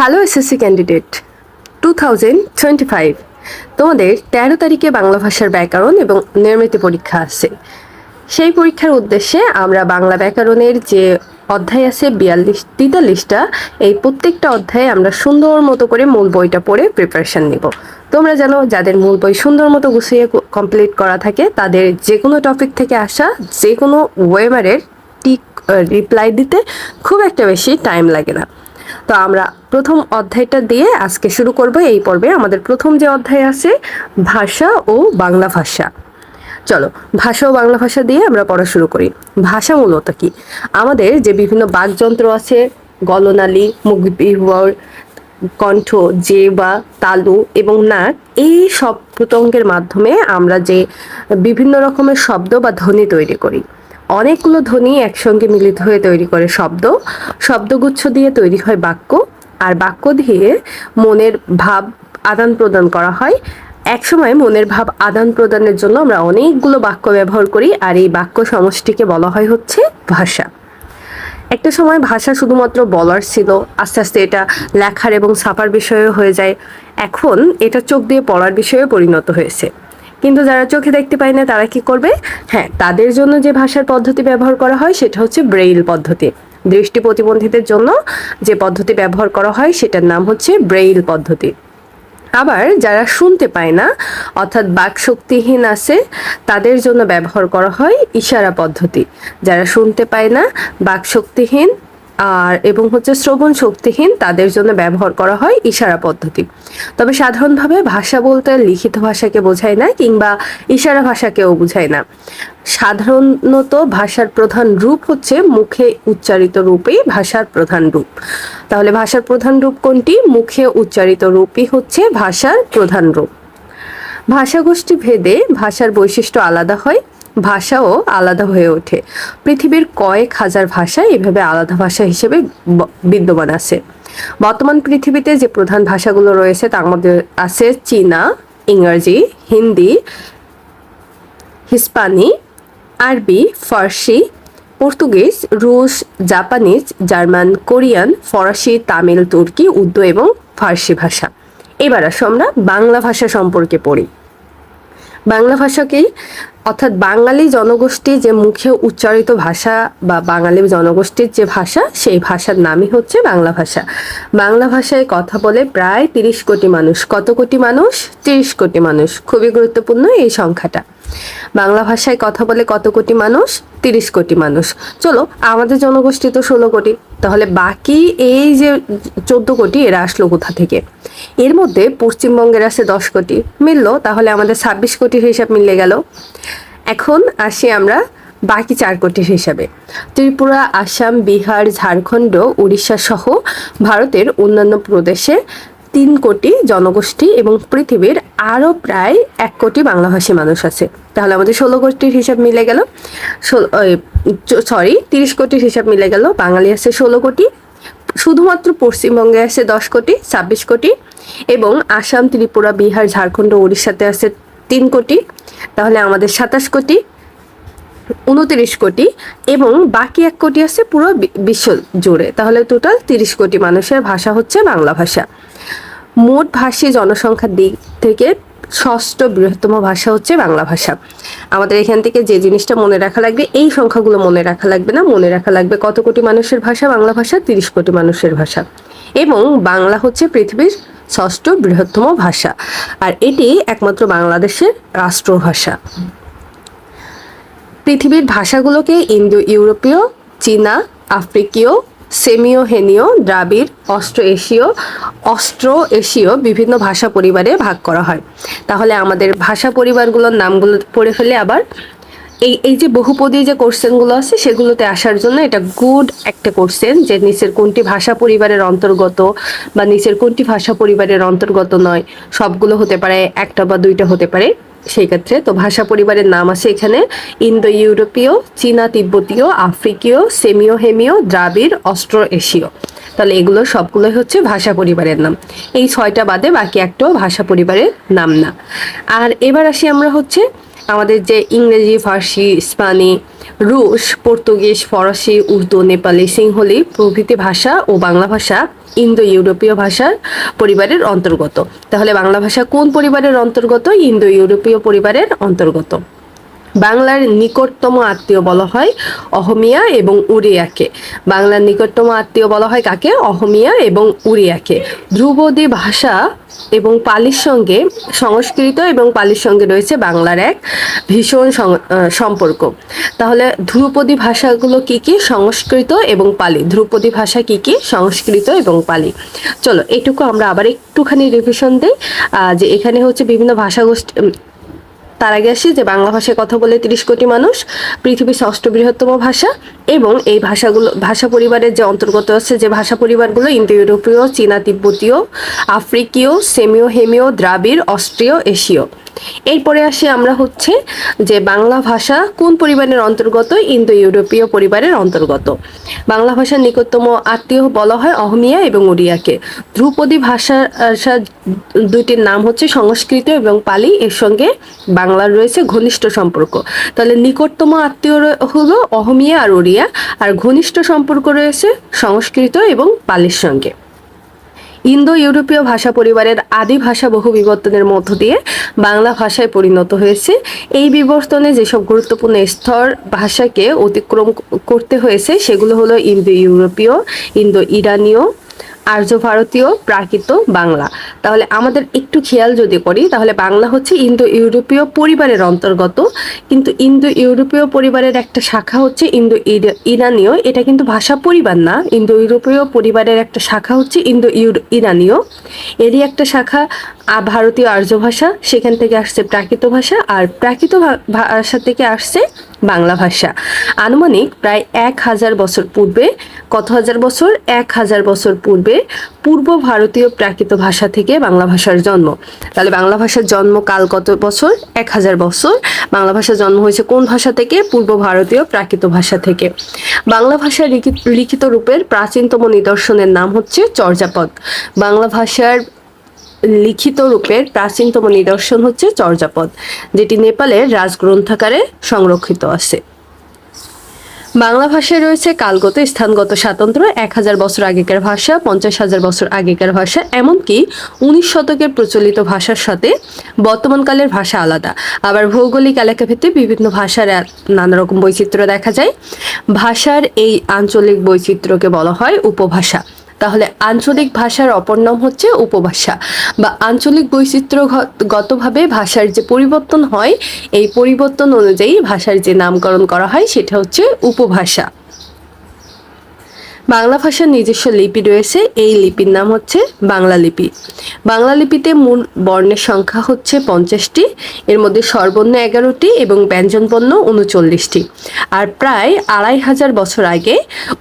Hello SSC candidate two thousand twenty five তোমাদের তেরো তারিখে বাংলা ভাষার ব্যাকরণ এবং নির্মিত পরীক্ষা আছে। সেই পরীক্ষার উদ্দেশ্যে আমরা বাংলা ব্যাকরণের যে অধ্যায় আছে বিয়াল্লিশ, তেতাল্লিশটা, এই প্রত্যেকটা অধ্যায়ে আমরা সুন্দর মতো করে মূল বইটা পড়ে প্রিপারেশন নিব। তোমরা জানো, যাদের মূল বই সুন্দর মতো গুছিয়ে কমপ্লিট করা থাকে, তাদের যে কোনো টপিক থেকে আসা যে কোনো ওয়েমারের টিক রিপ্লাই দিতে খুব একটা বেশি টাইম লাগে না। তো আমরা প্রথম অধ্যায়টা দিয়ে আজকে শুরু করব। এই পর্বে আমাদের প্রথম যে অধ্যায় আছে, ভাষা ও বাংলা ভাষা। চলো, ভাষা ও বাংলা ভাষা দিয়ে আমরা পড়া শুরু করি। ভাষা মূলত কি? আমাদের যে বিভিন্ন বাকযন্ত্র আছে, গলনালী মুখবিহর কণ্ঠ যে বা তালু এবং নাক, এই সব প্রত্যঙ্গের মাধ্যমে আমরা যে বিভিন্ন রকমের শব্দ বা ধ্বনি তৈরি করি। অনেকগুলো ধ্বনি একসঙ্গে মিলিত হয়ে তৈরি করে শব্দ। শব্দগুচ্ছ দিয়ে তৈরি হয় বাক্য। আর বাক্য দিয়ে মনের ভাব আদান প্রদান করা হয়। একসময় মনের ভাব আদান প্রদানের জন্য আমরা অনেকগুলো বাক্য ব্যবহার করি, আর এই বাক্য সমষ্টিকে বলা হয় হচ্ছে ভাষা। একটা সময় ভাষা শুধুমাত্র বলার ছিল, আস্তে আস্তে এটা লেখার এবং ছাপার বিষয়ে হয়ে যায়। এখন এটা চোখ দিয়ে পড়ার বিষয়ে পরিণত হয়েছে। কিন্তু যারা চোখে দেখতে পায় না, তারা কি করবে? হ্যাঁ তাদের জন্য যে ভাষার পদ্ধতি ব্যবহার করা হয়, সেটা হচ্ছে ব্রেইল পদ্ধতি। দৃষ্টি প্রতিবন্ধীদের জন্য যে পদ্ধতি ব্যবহার করা হয়, সেটার নাম হচ্ছে ব্রেইল পদ্ধতি। আবার যারা শুনতে পায় না, অর্থাৎ বাক শক্তিহীন আছে, তাদের জন্য ব্যবহার করা হয় ইশারা পদ্ধতি। যারা শুনতে পায় না বাক শক্তিহীন আর এবং হচ্ছে শ্রবণ শক্তিহীন তাদের জন্য ব্যবহার করা হয় ইশারা পদ্ধতি। তবে সাধারণভাবে ভাষা বলতে লিখিত ভাষাকে বোঝায় না কিংবা ইশারা ভাষাকেও বোঝায় না। সাধারণত ভাষার প্রধান রূপ হচ্ছে মুখে উচ্চারিত রূপেই ভাষার প্রধান রূপ। তাহলে ভাষার প্রধান রূপ কোনটি? মুখে উচ্চারিত রূপই হচ্ছে ভাষার প্রধান রূপ। ভাষাগোষ্ঠী ভেদে ভাষার বৈশিষ্ট্য আলাদা হয়। ভাষাও আলাদা হয়ে ওঠে। পৃথিবীর কয়েক হাজার ভাষা এভাবে আলাদা ভাষা হিসেবে বিদ্যমান আছে। বর্তমান পৃথিবীতে যে প্রধান ভাষাগুলো রয়েছে, তার মধ্যে আছে চীনা, ইংরাজি, হিন্দি, হিস্পানি, আরবি, ফার্সি, পর্তুগিজ, রুশ, জাপানিজ, জার্মান, কোরিয়ান, ফরাসি, তামিল, তুর্কি, উর্দু এবং ফার্সি ভাষা। এবার আসো আমরা বাংলা ভাষা সম্পর্কে পড়ি। বাংলা ভাষাকেই অর্থাৎ বাঙালি জনগোষ্ঠী যে মুখে উচ্চারিত ভাষা বা বাঙালি জনগোষ্ঠীর যে ভাষা, সেই ভাষার নামই হচ্ছে বাংলা ভাষা। বাংলা ভাষায় কথা বলে প্রায় তিরিশ কোটি মানুষ। কত কোটি মানুষ? তিরিশ কোটি মানুষ। খুবই গুরুত্বপূর্ণ এই সংখ্যাটা। বাংলা ভাষায় কথা বলে কত কোটি মানুষ? তিরিশ কোটি মানুষ। চলো, আমাদের জনগোষ্ঠী তো ষোলো কোটি। তাহলে বাকি এই যে চোদ্দ কোটি, এরা আসলো কোথা থেকে? এর মধ্যে পশ্চিমবঙ্গের আছে দশ কোটি। মিললো, তাহলে আমাদের ছাব্বিশ কোটির হিসাব মিলে গেল। এখন আসি আমরা বাকি চার কোটির হিসাবে। ত্রিপুরা, আসাম, বিহার, ঝাড়খণ্ড, উড়িষ্যা সহ ভারতের অন্যান্য প্রদেশে তিন কোটি জনগোষ্ঠী এবং পৃথিবীর আরও প্রায় এক কোটি বাংলাভাষী মানুষ আছে। তাহলে আমাদের ষোলো কোটির হিসাব মিলে গেল। সরি তিরিশ কোটির হিসাব মিলে গেল। বাঙালি আছে ষোলো কোটি শুধুমাত্র পশ্চিমবঙ্গে আছে দশ কোটি, ছাব্বিশ কোটি এবং আসাম, ত্রিপুরা, বিহার, ঝাড়খণ্ড উড়িষ্যাতে আছে তিন কোটি, তাহলে আমাদের সাতাশ কোটি, উনত্রিশ কোটি এবং বাকি এক কোটি আছে পুরো বিশ্ব জুড়ে। তাহলে টোটাল তিরিশ কোটি মানুষের ভাষা হচ্ছে বাংলা ভাষা। মোট ভাষী জনসংখ্যার দিক থেকে ষষ্ঠ বৃহত্তম ভাষা হচ্ছে বাংলা ভাষা। আমাদের এখান থেকে যে জিনিসটা মনে রাখা লাগবে, এই সংখ্যাগুলো মনে রাখা লাগবে না। মনে রাখা লাগবে কত কোটি মানুষের ভাষা? বাংলা ভাষা তিরিশ কোটি মানুষের ভাষা। এবং বাংলা হচ্ছে পৃথিবীর ষষ্ঠ বৃহত্তম ভাষা। আর এটি একমাত্র বাংলাদেশের রাষ্ট্রভাষা। পৃথিবীর ভাষাগুলোকে ইন্দো ইউরোপীয় চীনা, আফ্রিকীয় সেমিও হেনীয়, দ্রাবিড় অস্ট্রো এশীয় অস্ট্রো এশীয় বিভিন্ন ভাষা পরিবারে ভাগ করা হয়। তাহলে আমাদের ভাষা পরিবারগুলোর নামগুলো পড়ে ফেলে আবার। এই এই যে বহুপদী যে কোশ্চেনগুলো আছে, সেগুলোতে আসার জন্য এটা গুড একটা কোশ্চেন যে নিচের কোনটি ভাষা পরিবারের অন্তর্গত বা নিচের কোনটি ভাষা পরিবারের অন্তর্গত নয়, সবগুলো হতে পারে, একটা বা দুইটা হতে পারে। সেই ক্ষেত্রে। তো ভাষা পরিবারের নাম আছে এখানে। ইন্দো ইউরোপীয় চীনা, তিব্বতীয়, আফ্রিকীয় সেমিও হেমিও দ্রাবিড় অস্ট্রো এশীয় তাহলে এগুলো সবগুলোই হচ্ছে ভাষা পরিবারের নাম। এই ছয়টা বাদে বাকি একটাও ভাষা পরিবারের নাম না। আর এবার আসি আমরা হচ্ছে আমাদের যে ইংরেজি, ফার্সি স্পানি রুশ, পর্তুগিজ, ফরাসি, উর্দু, নেপালি, সিংহলি প্রভৃতি ভাষা ও বাংলা ভাষা ইন্দো ইউরোপীয় ভাষার পরিবারের অন্তর্গত। তাহলে বাংলা ভাষা কোন পরিবারের অন্তর্গত? ইন্দো ইউরোপীয় পরিবারের অন্তর্গত। বাংলার নিকটতম আত্মীয় বলা হয় অহমিয়া এবং উড়িয়াকে বাংলার নিকটতম আত্মীয় বলা হয় কাকে? অহমিয়া এবং উড়িয়াকে ধ্রুপদী ভাষা এবং পালির সঙ্গে সংস্কৃত এবং পালির সঙ্গে রয়েছে বাংলার এক ভীষণ সম্পর্ক। তাহলে ধ্রুপদী ভাষাগুলো কি কি? সংস্কৃত এবং পালি। ধ্রুপদী ভাষা কি কি? সংস্কৃত এবং পালি। চলো, এটুকু আমরা আবার একটুখানি রিভিশন দিই। যে এখানে হচ্ছে বিভিন্ন ভাষাগোষ্ঠী তার আগে আসি যে বাংলা ভাষায় কথা বলে তিরিশ কোটি মানুষ, পৃথিবীর ষষ্ঠ বৃহত্তম ভাষা এবং এই ভাষাগুলো, ভাষা পরিবারের যে অন্তর্গত আছে, যে ভাষা পরিবারগুলো ইন্দো ইউরোপীয় চীনা তিব্বতীয়, আফ্রিকীয় সেমিও হেমিও দ্রাবিড়, অস্ট্রীয়, এশীয়। এরপরে আসি আমরা হচ্ছে যে বাংলা ভাষা কোন পরিবারের অন্তর্গত? ইন্দো ইউরোপীয় পরিবারের অন্তর্গত। বাংলা ভাষার নিকটতম আত্মীয় বলা হয় অহমিয়া এবং ওড়িয়াকে ধ্রুপদী ভাষা দুইটির নাম হচ্ছে সংস্কৃত এবং পালি। এর সঙ্গে বাংলার রয়েছে ঘনিষ্ঠ সম্পর্ক। তাহলে নিকটতম আত্মীয় হলো অহমিয়া আর ওড়িয়া আর ঘনিষ্ঠ সম্পর্ক রয়েছে সংস্কৃত এবং পালির সঙ্গে। ইন্দো ইউরোপীয় ভাষা পরিবারের আদি ভাষা বহু বিবর্তনের মধ্য দিয়ে বাংলা ভাষায় পরিণত হয়েছে। এই বিবর্তনে যেসব গুরুত্বপূর্ণ স্তর ভাষাকে অতিক্রম করতে হয়েছে, সেগুলো হলো ইন্দো ইউরোপীয় ইন্দো ইরানীয় আর্য ভারতীয় প্রাকৃত বাংলা। তাহলে আমাদের একটু খেয়াল যদি করি, তাহলে বাংলা হচ্ছে ইন্দো ইউরোপীয় পরিবারের অন্তর্গত। কিন্তু ইন্দো ইউরোপীয় পরিবারের একটা শাখা হচ্ছে ইন্দো ইরানীয়। এটা কিন্তু ভাষা পরিবার না। ইন্দো ইউরোপীয় পরিবারের একটা শাখা হচ্ছে ইন্দো ইরানীয়। এরই একটা শাখা ভারতীয় আর্য ভাষা, সেখান থেকে আসছে প্রাকৃত ভাষা আর প্রাকৃত ভাষা থেকে আসছে বাংলা ভাষা। আনুমানিক প্রায় এক হাজার বছর পূর্বে, কত হাজার বছর? এক হাজার বছর পূর্বে পূর্ব ভারতীয় প্রাকৃত ভাষা থেকে বাংলা ভাষার জন্ম। তাহলে বাংলা ভাষার জন্ম কাল কত বছর? এক হাজার বছর। বাংলা ভাষার জন্ম হয়েছে কোন ভাষা থেকে? পূর্ব ভারতীয় প্রাকৃত ভাষা থেকে। বাংলা ভাষার লিখি- লিখিত রূপের প্রাচীনতম নিদর্শনের নাম হচ্ছে চর্যাপদ। বাংলা ভাষার লিখিত রূপের প্রাচীনতম নিদর্শন হচ্ছে চর্যাপদ, যেটি নেপালের রাজগ্রন্থাগারে সংরক্ষিত আছে। বাংলা ভাষায় রয়েছে কালগত স্থানগত স্বাতন্ত্র্য, এক হাজার বছর আগেকার ভাষা, পঞ্চাশ হাজার বছর আগেকার ভাষা, এমনকি উনিশ শতকের প্রচলিত ভাষার সাথে বর্তমানকালের ভাষা আলাদা। আবার ভৌগোলিক এলাকাভেদে বিভিন্ন ভাষার নানা রকম বৈচিত্র্য দেখা যায়। ভাষার এই আঞ্চলিক বৈচিত্র্যকে বলা হয় উপভাষা। তাহলে আঞ্চলিক ভাষার অপর নাম হচ্ছে উপভাষা। বা আঞ্চলিক বৈচিত্র্যগতভাবে ভাষার যে পরিবর্তন হয়, এই পরিবর্তন অনুযায়ী ভাষার যে নামকরণ করা হয়, সেটা হচ্ছে উপভাষা। বাংলা ভাষার নিজস্ব লিপি রয়েছে, এই লিপির নাম হচ্ছে বাংলা লিপি। বাংলা লিপিতে মূল বর্ণের সংখ্যা হচ্ছে পঞ্চাশটি, এর মধ্যে স্বরবর্ণ এগারোটি এবং ব্যঞ্জনবর্ণ উনচল্লিশটি। আর প্রায় আড়াই হাজার বছর আগে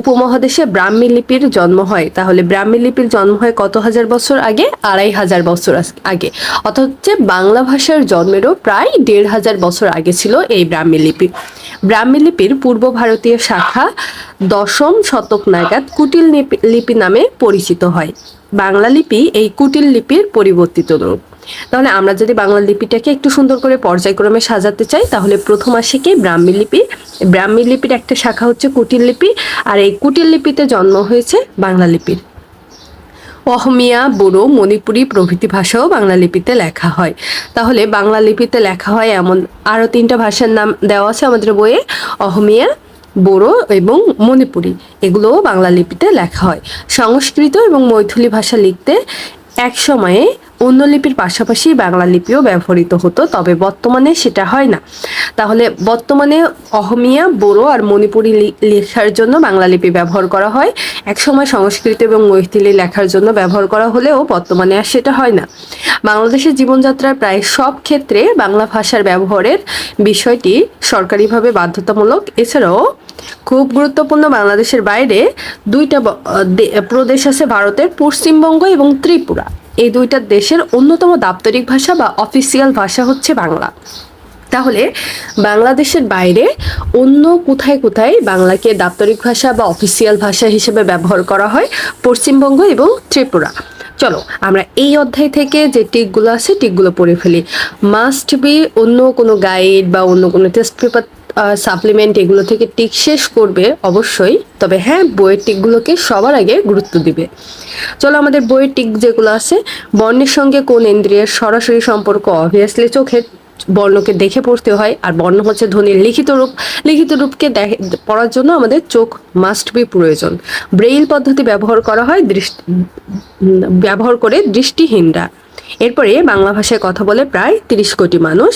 উপমহাদেশে ব্রাহ্মী লিপির জন্ম হয়। তাহলে ব্রাহ্মী লিপির জন্ম হয় কত হাজার বছর আগে? আড়াই হাজার বছর আগে। অর্থাৎ বাংলা ভাষার জন্মেরও প্রায় দেড় হাজার বছর আগে ছিল এই ব্রাহ্মী লিপি। ব্রাহ্মী লিপির পূর্ব ভারতীয় শাখা দশম শতক নাগাদ কুটিল লিপি- নামে পরিচিত হয়। বাংলা লিপি এই কুটিল লিপির পরিবর্তিত রূপ। তাহলে আমরা যদি বাংলা লিপিটাকে একটু সুন্দর করে পর্যায়ক্রমে সাজাতে চাই, তাহলে প্রথম আসে কি ব্রাহ্মী লিপি। ব্রাহ্মী লিপির একটা শাখা হচ্ছে কুটিল লিপি, আর এই কুটিল লিপিতে জন্ম হয়েছে বাংলা লিপির। অহমিয়া, বুড়ো, মণিপুরি প্রভৃতি ভাষাও বাংলা লিপিতে লেখা হয়। তাহলে বাংলা লিপিতে লেখা হয় এমন আরও তিনটা ভাষার নাম দেওয়া আছে আমাদের বইয়ে, অহমিয়া বোরো এবং মণিপুরি। এগুলোও বাংলা লিপিতে লেখা হয়। সংস্কৃত এবং মৈথিলি ভাষা লিখতে এক সময়ে অন্য লিপির পাশাপাশি বাংলা লিপিও ব্যবহৃত হতো, তবে বর্তমানে সেটা হয় না। তাহলে বর্তমানে অহমিয়া, বোরো আর মণিপুরি লেখার জন্য বাংলা লিপি ব্যবহার করা হয়। একসময় সংস্কৃত এবং মৈথিলি লেখার জন্য ব্যবহার করা হলেও বর্তমানে আর সেটা হয় না। বাংলাদেশের জীবনযাত্রার প্রায় সব ক্ষেত্রে বাংলা ভাষার ব্যবহারের বিষয়টি সরকারিভাবে বাধ্যতামূলক। এছাড়াও খুব গুরুত্বপূর্ণ বাংলাদেশের বাইরে দুইটা প্রদেশ আছে ভারতের পশ্চিমবঙ্গ এবং ত্রিপুরা। এই দুইটা দেশের অন্যতম দাপ্তরিক ভাষা বা অফিসিয়াল ভাষা হচ্ছে বাংলা। তাহলে বাংলাদেশের বাইরে অন্য কোথায় কোথায় বাংলাকে দাপ্তরিক ভাষা বা অফিসিয়াল ভাষা হিসেবে ব্যবহার করা হয়? পশ্চিমবঙ্গ এবং ত্রিপুরা। চলো, আমরা এই অধ্যায় থেকে যে টিকগুলো আছে টিকগুলো পড়ে ফেলি। মাস্ট বি অন্য কোনো গাইড বা অন্য কোনো টেস্ট পেপার সাপ্লিমেন্ট এগুলো থেকে টিক শেষ করবে অবশ্যই। তবে হ্যাঁ বইয়ের টিকগুলোকে সবার আগে গুরুত্ব দিবে। চলো আমাদের বইয়ের টিক যেগুলো আছে, বর্ণের সঙ্গে কোন ইন্দ্রিয়ের সরাসরি সম্পর্ক? অবভিয়াসলি চোখের বর্ণকে দেখে পড়তে হয়, আর বর্ণ হচ্ছে ধ্বনির লিখিত রূপ। লিখিত রূপকে দেখে, পড়ার জন্য আমাদের চোখ মাস্ট বি প্রয়োজন। ব্রেইল পদ্ধতি ব্যবহার করা হয় দৃষ্টি ব্যবহার করে দৃষ্টিহীনরা। এরপরে বাংলা ভাষায় কথা বলে প্রায় তিরিশ কোটি মানুষ।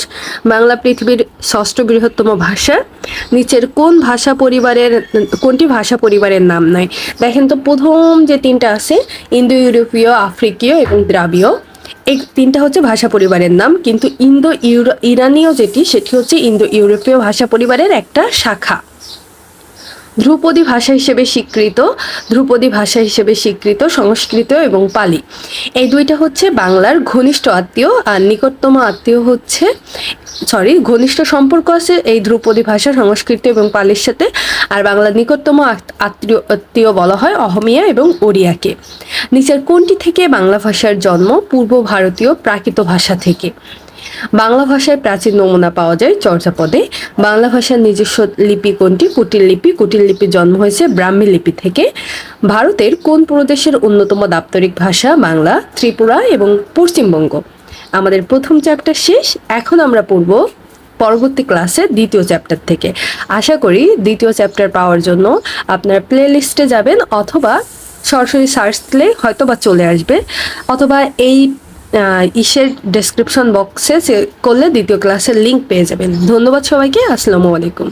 বাংলা পৃথিবীর ষষ্ঠ বৃহত্তম ভাষা। নিচের কোন ভাষা পরিবারের, কোনটি ভাষা পরিবারের নাম নয়? দেখেন তো প্রথম যে তিনটা আছে ইন্দো ইউরোপীয় আফ্রিকীয় এবং দ্রাবীয় এই তিনটা হচ্ছে ভাষা পরিবারের নাম, কিন্তু ইন্দো ইউরো ইরানীয় যেটি, সেটি হচ্ছে ইন্দো ইউরোপীয় ভাষা পরিবারের একটা শাখা। ধ্রুপদী ভাষা হিসেবে স্বীকৃত, ধ্রুপদী ভাষা হিসেবে স্বীকৃত, সংস্কৃত এবং পালি। এই দুইটা হচ্ছে বাংলার ঘনিষ্ঠ আত্মীয়, আর নিকটতম আত্মীয় হচ্ছে সরি ঘনিষ্ঠ সম্পর্ক আছে এই ধ্রুপদী ভাষা, সংস্কৃত এবং পালির সাথে, আর বাংলার নিকটতম আত- আত্মীয় আত্মীয় বলা হয় অহমিয়া এবং ওড়িয়াকে। নিচের কোনটি থেকে বাংলা ভাষার জন্ম? পূর্ব ভারতীয় প্রাকৃত ভাষা থেকে। বাংলা ভাষায় প্রাচীন নমুনা পাওয়া যায় চর্যাপদে। বাংলা ভাষার নিজস্ব লিপি কোনটি? কুটির লিপি। কুটির লিপির জন্ম হয়েছে ব্রাহ্মী লিপি থেকে। ভারতের কোন প্রদেশের অন্যতম দাপ্তরিক ভাষা? বাংলা, ত্রিপুরা এবং পশ্চিমবঙ্গ। আমাদের প্রথম চ্যাপ্টার শেষ। এখন আমরা পড়ব পরবর্তী ক্লাসে দ্বিতীয় চ্যাপ্টার থেকে। আশা করি দ্বিতীয় চ্যাপ্টার পাওয়ার জন্য আপনার প্লে লিস্টে যাবেন অথবা সরাসরি সার্চ দিলে হয়তো বা চলে আসবে। অথবা এই ইসের ডেসক্রিপশন বক্সে করলে দ্বিতীয় ক্লাসের লিঙ্ক পেয়ে যাবেন। ধন্যবাদ সবাইকে আসসালামু আলাইকুম।